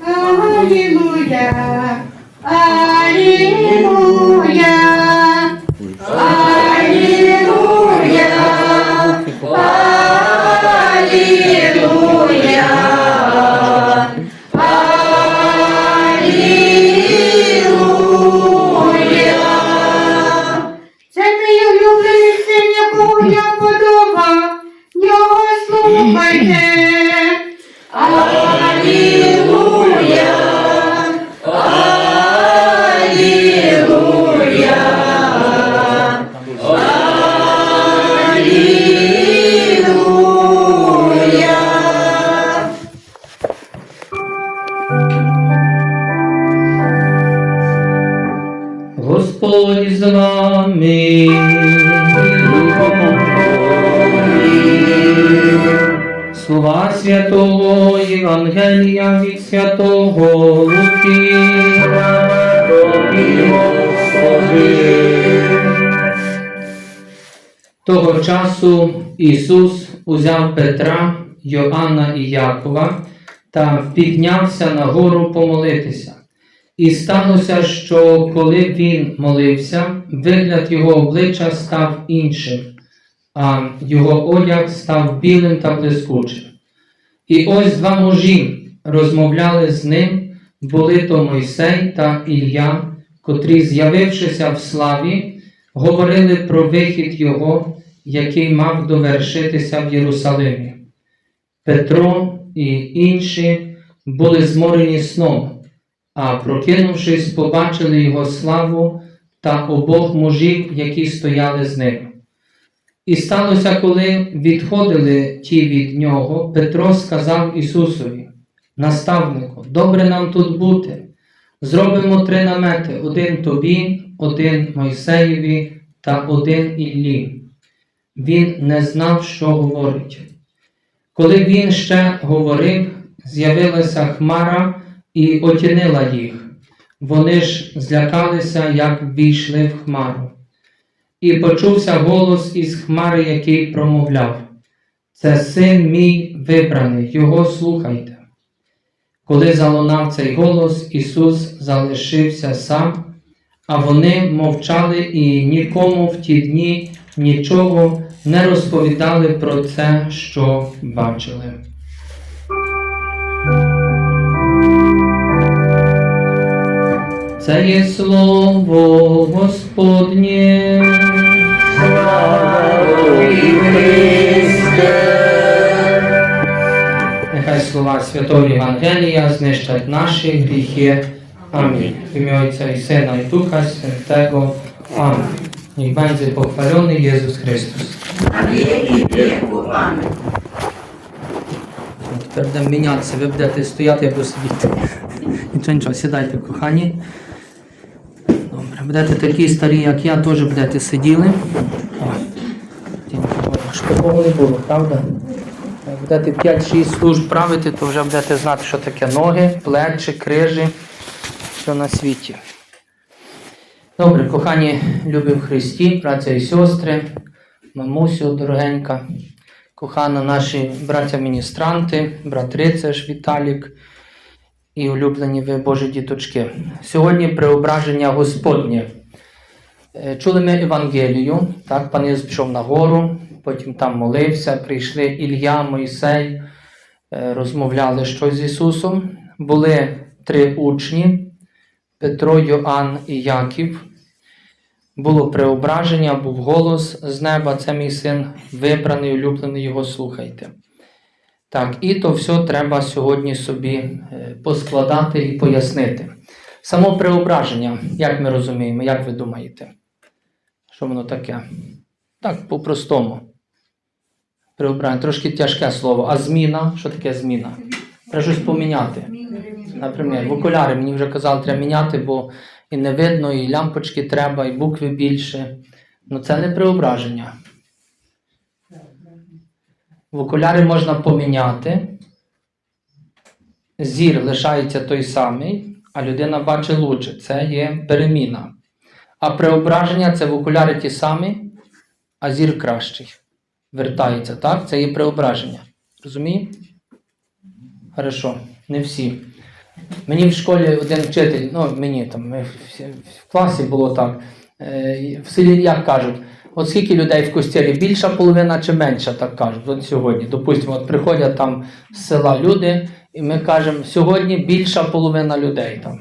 Hallelujah. Hallelujah. Того часу Ісус узяв Петра, Йоанна і Якова та піднявся на гору помолитися. І сталося, що коли він молився, вигляд його обличчя став іншим, а його одяг став білим та блискучим. І ось два мужі розмовляли з ним, були то Мойсей та Ілля, котрі, з'явившися в славі, говорили про вихід його, який мав довершитися в Єрусалимі. Петро і інші були зморені сном, а прокинувшись, побачили його славу та обох мужів, які стояли з ним. І сталося, коли відходили ті від нього, Петро сказав Ісусові, наставнику, добре нам тут бути. Зробимо три намети: один тобі, один Мойсеєві та один Іллі. Він не знав, що говорить. Коли він ще говорив, з'явилася хмара і отінила їх. Вони ж злякалися, як ввійшли в хмару. І почувся голос із хмари, який промовляв: Це син мій вибраний, його слухайте. Коли залунав цей голос, Ісус залишився сам, а вони мовчали і нікому в ті дні нічого не розповідали про це, що бачили. Це є слово Господнє. Нехай слова Святого Євангелія знищать наші гріхи. Амінь. В ім'я Отця і Сина і Духа Святого. Амінь. Niech będzie pochwalony Jezus Chrystus. Тепер будемо мінятися, ви будете стояти, я буду сидіти. Нічого, нічого, сідайте, кохані. Добре, будете такі старі, як я, теж будете сиділи. Такого не було, правда? Як будете 5-6 служб правити, то вже будете знати, що таке ноги, плечі, крижі, що на світі. Добре, кохані, любі в Христі, браття і сестри, мамусю дорогенька, кохана наші браття-міністранти, брат Рицеш Віталік і улюблені ви Божі діточки. Сьогодні преображення Господнє. Е, Чули ми Евангелію, так, пан Єсус пішов на гору, потім там молився, прийшли Ілля, Мойсей, е, розмовляли щось з Ісусом. Були три учні, Петро, Йоанн і Яків. Було преображення, був голос з неба, це мій син вибраний, улюблений, його слухайте. Так, і то все треба сьогодні собі е, поскладати і пояснити. Само преображення, як ми розуміємо, як ви думаєте? Що воно таке? Так, по-простому. Преображення, трошки тяжке слово. А зміна? Що таке зміна? Треба щось поміняти. Наприклад, в окуляри мені вже казали, треба міняти, бо і не видно, і лямпочки треба, і букви більше. Ну це не преображення. В окуляри можна поміняти. Зір лишається той самий, а людина бачить лучше. Це є переміна. А преображення це в окуляри ті самі, а зір кращий. Вертається, так? Це є преображення. Розумієте? Хорошо. Не всі. Мені в школі один вчитель, ну мені там в класі було так. е, В селі як кажуть, от скільки людей в костілі, більша половина чи менша, так кажуть. От сьогодні. Допустимо, от приходять там з села люди, і ми кажемо, сьогодні більша половина людей там,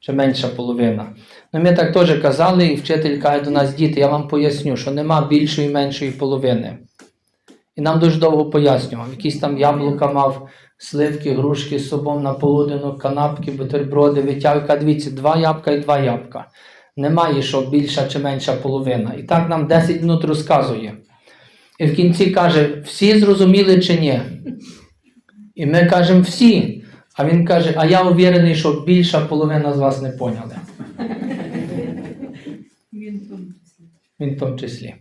чи менша половина. Ну, ми так теж казали, і вчитель каже до нас, діти, я вам поясню, що нема більшої і меншої половини. І нам дуже довго пояснював. Якісь там яблука мав, сливки, грушки з собою на полуденок, канапки, бутерброди, витягка. Дивіться, два ябка і два ябка. Немає, що більша чи менша половина. І так нам 10 минут розказує. І в кінці каже: всі зрозуміли чи ні? І ми кажемо всі. А він каже: а я уверений, що більша половина з вас не поняли. Він в тому числі.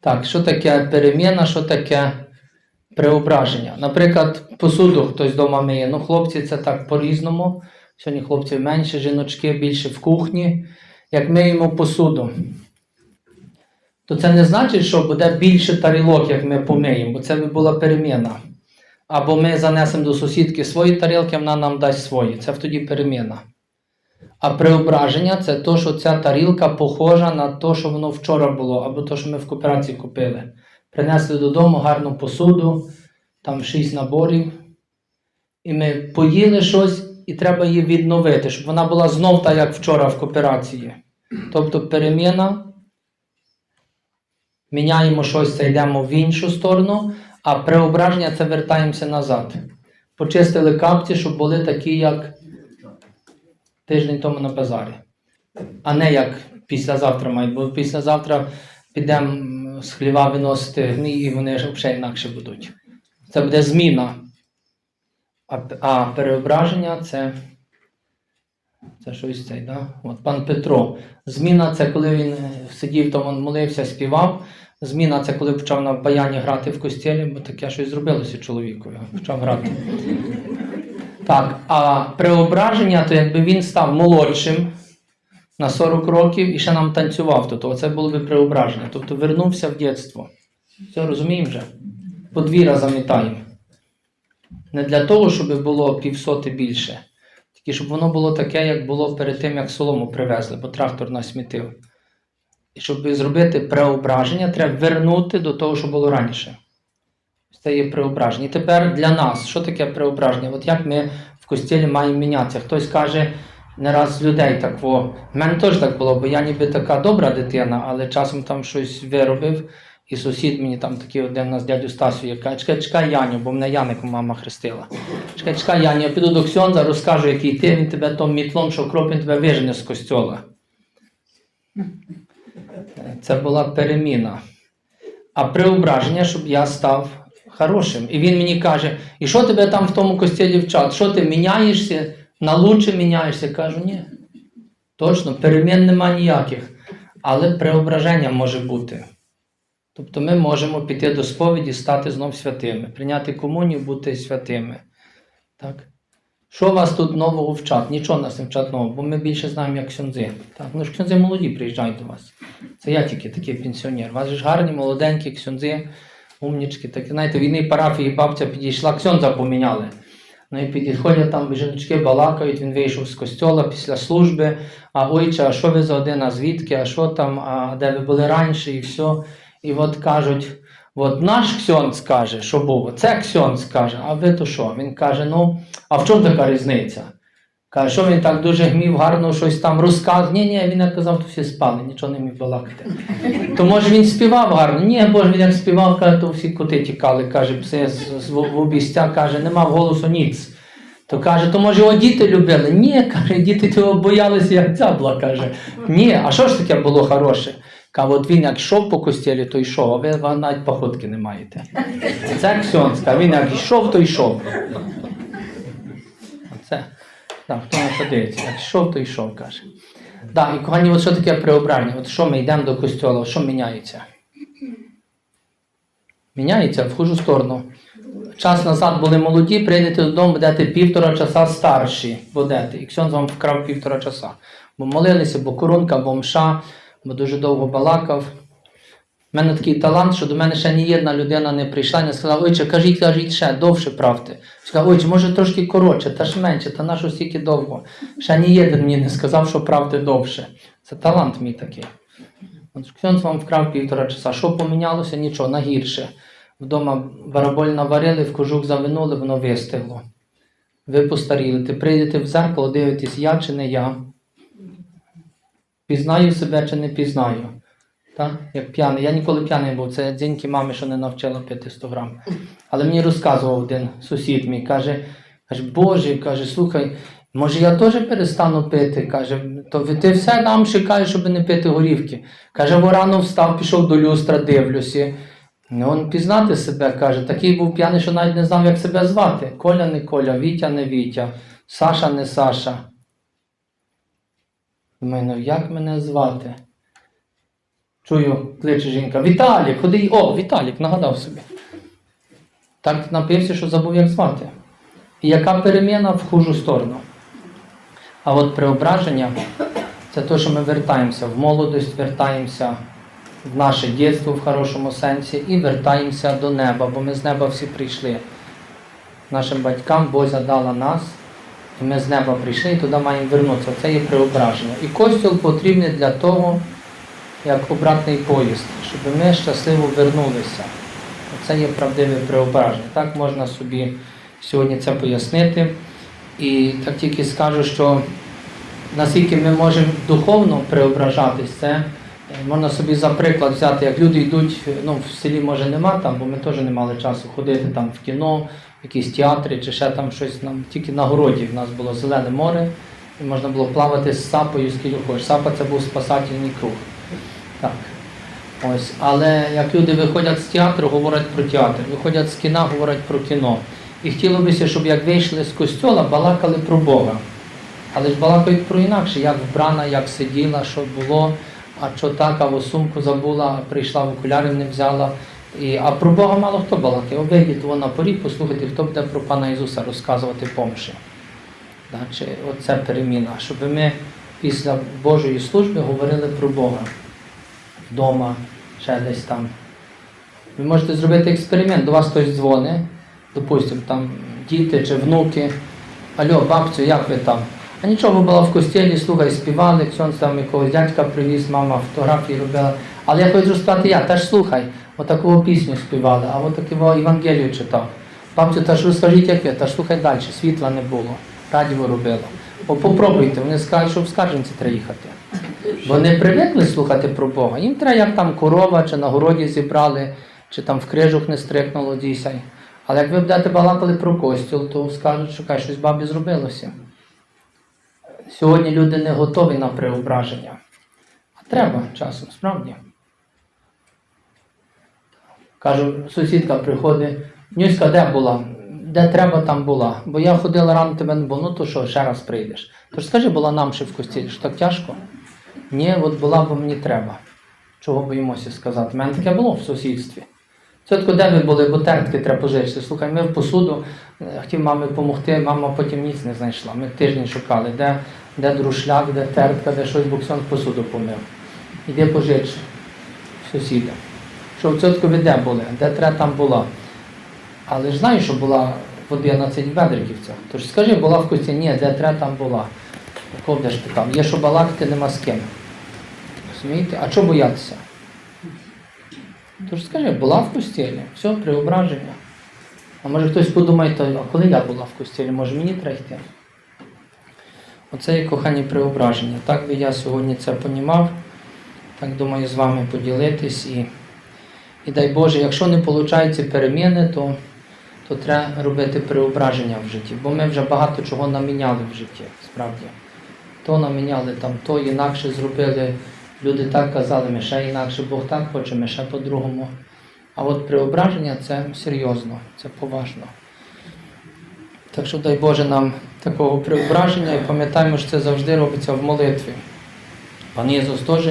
Так, що таке переміна, що таке преображення? Наприклад, посуду хтось вдома миє. Ну, хлопці це так по-різному. Сьогодні хлопців менше, жіночки більше в кухні. Як миємо посуду, то це не значить, що буде більше тарілок, як ми помиємо, бо це би була переміна. Або ми занесемо до сусідки свої тарілки, вона нам дасть свої. Це тоді переміна. А преображення це то, що ця тарілка похожа на те, що воно вчора було, або те, що ми в кооперації купили. Принесли додому гарну посуду, там шість наборів. І ми поїли щось, і треба її відновити, щоб вона була знов та, як вчора в кооперації. Тобто переміна, міняємо щось, це йдемо в іншу сторону, а преображення це вертаємося назад. Почистили капці, щоб були такі, як тиждень тому на базарі. А не як післязавтра мають, бо післязавтра підемо з хліва виносити гній, і вони взагалі інакше будуть. Це буде зміна. А, а переображення це. Це щось цей, да? От пан Петро. Зміна це коли він сидів, там он молився, співав. Зміна це коли почав на баяні грати в костілі, бо таке щось зробилося чоловікові, почав грати. Так, а преображення, то якби він став молодшим на 40 років і ще нам танцював, то, то це було би преображення. Тобто вернувся в дитинство. Все розуміємо вже? Подвір'я замітаємо. Не для того, щоб було півсоти більше, тільки щоб воно було таке, як було перед тим, як солому привезли, бо трактор насмітив. І щоб зробити преображення, треба вернути до того, що було раніше. Це є преображення. І тепер для нас, що таке преображення? От як ми в костілі маємо мінятися? Хтось каже, не раз людей так, во. в мене теж так було, бо я ніби така добра дитина, але часом там щось виробив, і сусід мені там такий один у нас дядю Стасю, яка чекай, чекай, Яню, бо мене Янику мама хрестила. Чекай, чекай, Яню, я піду до Ксьонза, розкажу, який ти, він тебе том мітлом, що кров, він тебе вижене з костьола. Це була переміна. А преображення, щоб я став хорошим. І він мені каже: і що тебе там в тому костілі вчать? Що ти міняєшся, на лучше міняєшся? Кажу, ні. Точно, перемін нема ніяких. Але преображення може бути. Тобто ми можемо піти до сповіді, стати знов святими, прийняти комунію, бути святими. Так? Що вас тут нового вчать? Нічого нас не вчать нового, бо ми більше знаємо, як ксьонзи. Так? Ну ж ксьонзи молоді приїжджають до вас. Це я тільки такий пенсіонер. У вас ж гарні, молоденькі ксьонзи, умнічки. Так, знаєте, в війни парафії бабця підійшла, ксьонза поміняли. Ну і підходять там жіночки балакають, він вийшов з костьола після служби. А ойче, а що ви за один, а звідки, а що там, а де ви були раніше, і все. І от кажуть, от наш ксьонц каже, що був, це ксьонц каже, а ви то що? Він каже, ну, а в чому така різниця? Каже, що він так дуже гмів, гарно щось там розказував. Ні, ні, він як казав, то всі спали, нічого не міг балакати. То може він співав гарно? Ні, бо він як співав, каже, то всі коти тікали, каже, пси в обістя, каже, не мав голосу ніц. То каже, то може його діти любили? Ні, каже, діти того боялися, як цябла, каже. Ні, а що ж таке було хороше? Каже, от він як йшов по костілі, то йшов, а ви навіть походки не маєте. Це ксьонська, він як йшов, то йшов. Оце. Так, хто не подивиться, як йшов, то йшов, каже. Так, і кохані, от що таке преображення? От що ми йдемо до костьола, що міняється? Міняється в хужу сторону. Час назад були молоді, прийдете додому, будете півтора часа старші будете. І Ксьон вам вкрав півтора часа. Бо молилися, бо корунка, бо мша, бо дуже довго балакав. У мене такий талант, що до мене ще ні одна людина не прийшла не сказала, ойче, кажіть, кажіть ще, довше правте. Сказав, ойче, може трошки коротше, та ж менше, та нащо стільки довго. Ще ні один мені не сказав, що правди довше. Це талант мій такий. От вам вкрав півтора часа. Що помінялося? Нічого, на гірше. Вдома бараболь наварили, в кожух завинули, воно вистигло. Ви постаріли. Ти прийдете в зеркало, дивитесь, я чи не я. Пізнаю себе чи не пізнаю. Так? Як п'яний. Я ніколи п'яний був. Це дзіньки мами, що не навчила пити 100 грам. Але мені розказував один сусід мій, каже, каже, Боже, каже, слухай, може я теж перестану пити? Каже, то ти все нам чекаєш, щоб не пити горівки. Каже, бо рано встав, пішов до люстра, дивлюся. Ну, пізнати себе, каже, такий був п'яний, що навіть не знав, як себе звати. Коля не Коля, Вітя не Вітя, Саша не Саша. Думаю, ну як мене звати? Чую, кличе жінка. Віталік, ходи. О, Віталік, нагадав собі. Так напився, що забув, як звати. І яка переміна в хужу сторону. А от преображення це те, що ми вертаємося в молодость, вертаємося в наше дитинство в хорошому сенсі і вертаємося до неба, бо ми з неба всі прийшли. Нашим батькам Бозя дала нас, і ми з неба прийшли, і туди маємо вернутися. Це є преображення. І костюл потрібний для того, як обратний поїзд, щоб ми щасливо вернулися. Це є правдиве преображення. Так можна собі сьогодні це пояснити. І так тільки скажу, що наскільки ми можемо духовно преображатись, це е, можна собі за приклад взяти, як люди йдуть, ну в селі може нема там, бо ми теж не мали часу ходити там в кіно, в якісь театри чи ще там щось нам тільки на городі. В нас було зелене море, і можна було плавати з сапою, скільки хочеш. Сапа це був спасательний круг. Так. Ось, але як люди виходять з театру, говорять про театр, виходять з кіна, говорять про кіно. І хотілося б, щоб як вийшли з костьола, балакали про Бога. Але ж балакають про інакше, як вбрана, як сиділа, що було, а що так, а в сумку забула, прийшла в окуляри не взяла. І, а про Бога мало хто балакає. Вийдіть вон на поріг, послухайте, хто буде про Пана Ісуса розказувати помші. Оце переміна, щоб ми після Божої служби говорили про Бога вдома, ще десь там. Ви можете зробити експеримент, до вас хтось дзвонить, допустимо, там діти чи внуки. Алло, бабцю, як ви там? А нічого, була в костілі, слухай, співали, ксьонц там якогось дядька привіз, мама фотографії робила. Але я хочу сказати, я теж слухай, отаку пісню співали, а отаку Євангелію читав. Бабцю, та ж розкажіть, як ви, та ж слухай далі, світла не було, радіо робило. Попробуйте, вони скажуть, що в скарженці треба їхати. Вони привикли слухати про Бога. Їм треба, як там корова, чи на городі зібрали, чи там в крижух не стрикнуло дійсай. Але як ви будете балакали про костюл, то скажуть, що кай, щось бабі зробилося. Сьогодні люди не готові на преображення. А треба часом, справді. Кажу, сусідка приходить, Нюська, де була? Де треба, там була. Бо я ходила рано тебе не було, ну то що, ще раз прийдеш. Тож скажи, була нам ще в костілі, що так тяжко? Ні, от була, бо мені треба. Чого боїмося сказати? У мене таке було в сусідстві. Цьотко, де ви були, бо тертки треба пожичити. Слухай, ми в посуду е, хотів мамі допомогти, мама потім ніц не знайшла. Ми тиждень шукали, де, де друшляк, де тертка, де щось буксон посуду помив. Іди пожич сусіда. Що в цьотку ви де були, де треба там була. Але ж знаєш, що була в 11 ведриківцях. Тож скажи, була в кості, ні, де треба там була. Кого ж питав? Є що балакати, нема з ким. Розумієте? А чого боятися? Тож скажи, була в костілі, все, преображення. А може хтось подумає, то, а коли я була в костілі, може мені треба йти? Оце є кохані преображення. Так би я сьогодні це понімав, так думаю з вами поділитись. І, і дай Боже, якщо не виходить переміни, то, то треба робити преображення в житті. Бо ми вже багато чого наміняли в житті, справді. То наміняли там, то інакше зробили. Люди так казали, ми ще інакше, Бог так хоче, ми ще по-другому. А от преображення це серйозно, це поважно. Так що дай Боже нам такого преображення і пам'ятаємо, що це завжди робиться в молитві. Пан Ісус теж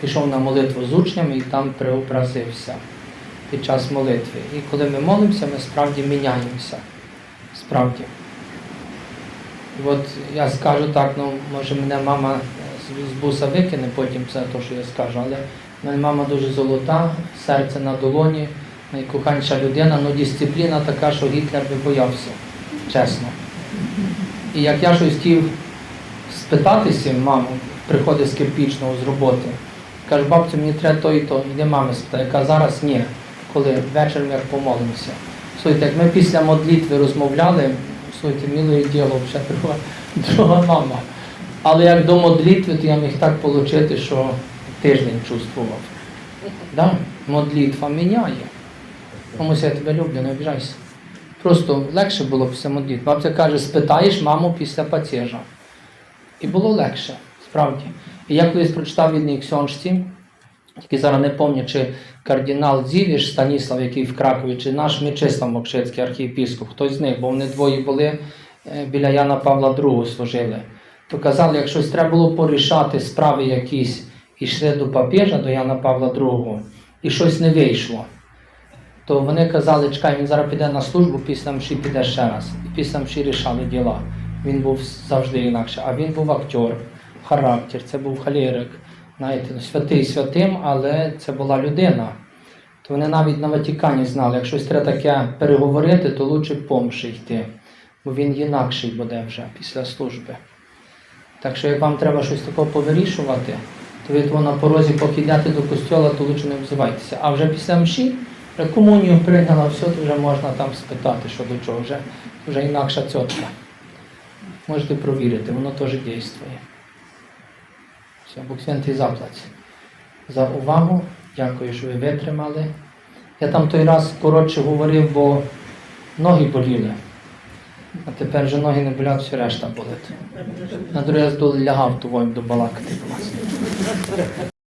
пішов на молитву з учнями і там преобразився під час молитви. І коли ми молимося, ми справді міняємося. Справді. І от я скажу так, ну може мене мама з- буса викине потім це те, що я скажу, але У мене мама дуже золота, серце на долоні, найкоханша людина, але дисципліна така, що Гітлер би боявся, чесно. І як я щось хотів спитатися, маму, приходить з кирпічного з роботи, каже, бабцю, мені треба то і то, іди мами спитай. Яка зараз ні, коли ввечері як помолимося. Слухайте, як ми після молитви розмовляли, слухайте, миле діло, вже друга, друга мама. Але як до молитви, то я міг так отримати, що тиждень чувствував. Да? Молитва міняє. Комусь я тебе люблю, не обіжайся. Просто легше було після молитви. Бабця каже, спитаєш маму після пацежа. І було легше, справді. І я колись прочитав в одній ксьоншці, тільки зараз не пам'ятаю, чи кардинал Зівіш Станіслав, який в Кракові, чи наш Мечислав Мокшицький архієпіскоп, хтось з них, бо вони двоє були е, біля Яна Павла II служили. То казали, як щось треба було порішати справи якісь, і йшли до папіжа, до Яна Павла II, і щось не вийшло. То вони казали, чекай, він зараз піде на службу, після мші піде ще раз. І після мші рішали діла. Він був завжди інакше. А він був актер, характер, це був халерик. Знаєте, ну, святий святим, але це була людина. То вони навіть на Ватикані знали, якщо треба таке переговорити, то лучше помши йти, бо він інакший буде вже після служби. Так що як вам треба щось такого повирішувати, то ви на порозі, поки йдете до костьола, то лучше не обзивайтеся. А вже після мші, комунію прийняла, все, то вже можна там спитати, що до чого, вже, вже інакша цьотка. Можете провірити, воно теж дійствує. Все, Бог святий заплать. За увагу. Дякую, що ви витримали. Я там той раз коротше говорив, бо ноги боліли. А тепер вже ноги не болять, все решта болить. На другий раз лягав, тобою до вас.